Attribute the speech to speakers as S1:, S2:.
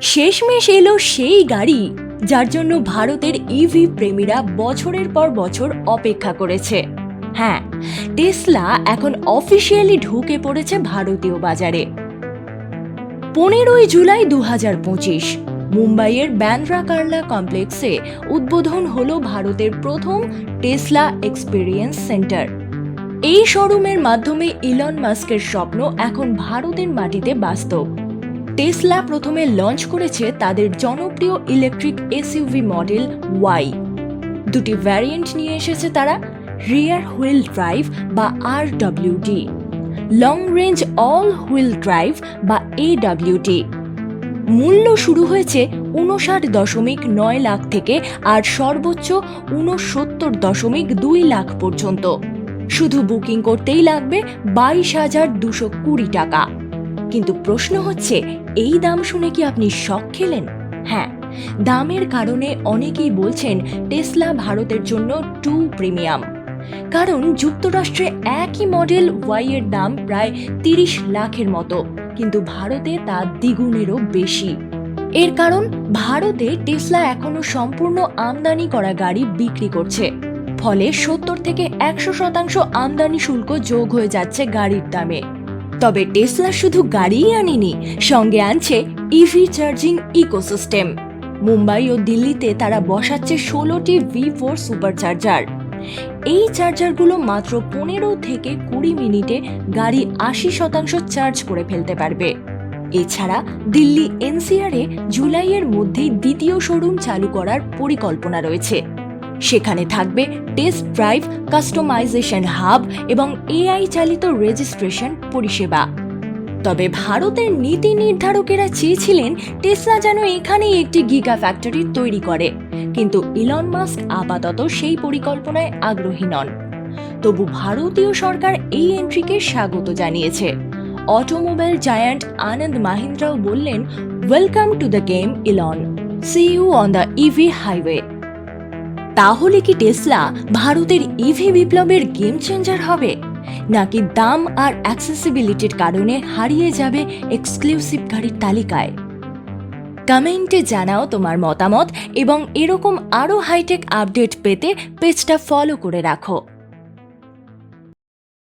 S1: শেষমেশ এলো সেই গাড়ি যার জন্য ভারতের ইভি প্রেমীরা বছরের পর বছর অপেক্ষা করেছে। হ্যাঁ টেসলা এখন অফিসিয়ালি ঢুকে পড়েছে ভারতীয় বাজারে। পনেরোই জুলাই দু হাজার পঁচিশ, মুম্বাইয়ের ব্যান্ড্রা কার্লা কমপ্লেক্সে উদ্বোধন হল ভারতের প্রথম টেসলা এক্সপিরিয়েন্স সেন্টার। এই শোরুমের মাধ্যমে ইলন মাস্কের স্বপ্ন এখন ভারতের মাটিতে বাস্তব। টেসলা প্রথমে লঞ্চ করেছে তাদের জনপ্রিয় ইলেকট্রিক এসইউভি মডেল ওয়াই। দুটি ভ্যারিয়েন্ট নিয়ে এসেছে তারা রিয়ার হুইল ড্রাইভ বা R WD long range all wheel drive বা এডাব্লিউডি মূল্য শুরু হয়েছে উনষাট দশমিক নয় লাখ থেকে আর সর্বোচ্চ উনসত্তর দশমিক দুই লাখ পর্যন্ত। শুধু বুকিং করতেই লাগবে বাইশ হাজার দুশো কুড়ি টাকা। কিন্তু প্রশ্ন হচ্ছে, এই দাম শুনে কি আপনি শখ খেলেন? হ্যাঁ দামের কারণে অনেকেই বলছেন টেসলা ভারতের জন্য টু প্রিমিয়াম। কারণ যুক্তরাষ্ট্রে একই মডেল ওয়াই এর দাম প্রায় তিরিশ লাখের মতো, কিন্তু ভারতে তা দ্বিগুণেরও বেশি। এর কারণ, ভারতে টেসলা এখনও সম্পূর্ণ আমদানি করা গাড়ি বিক্রি করছে। ফলে সত্তর থেকে একশো শতাংশ আমদানি শুল্ক যোগ হয়ে যাচ্ছে গাড়ির দামে। তবে টেসলা শুধু গাড়িই আনেনি, সঙ্গে আনছে ইভি চার্জিং ইকোসিস্টেম মুম্বাই ও দিল্লিতে তারা বসাচ্ছে ষোলোটি ভি ফোর সুপারচার্জার এই চার্জারগুলো মাত্র পনেরো থেকে কুড়ি মিনিটে গাড়ি আশি শতাংশ চার্জ করে ফেলতে পারবে। এছাড়া দিল্লি এনসিআরে জুলাইয়ের মধ্যেই দ্বিতীয় শোরুম চালু করার পরিকল্পনা রয়েছে। সেখানে থাকবে টেস্ট ড্রাইভ কাস্টমাইজেশন হাব এবং এআই চালিত রেজিস্ট্রেশন পরিষেবা। তবে ভারতের নীতি নির্ধারকেরা চেয়েছিলেন টেসলা যেন এখানেই একটি গিগা ফ্যাক্টরি তৈরি করে। কিন্তু ইলন মাস্ক আপাতত সেই পরিকল্পনায় আগ্রহী নন। তবু ভারতীয় সরকার এই এন্ট্রিকে স্বাগত জানিয়েছে। অটোমোবাইল জায়ান্ট আনন্দ মাহিন্দ্রাও বললেন welcome to the game Elon see you on the EV highway তাহলে কি টেসলা ভারতের ইভি বিপ্লবের গেম চেঞ্জার হবে? নাকি দাম আর অ্যাক্সেসিবিলিটির কারণে হারিয়ে যাবে এক্সক্লুসিভ গাড়ির তালিকায়? কমেন্টে জানাও তোমার মতামত এবং এরকম আরও হাইটেক আপডেট পেতে পেজটা ফলো করে রাখো।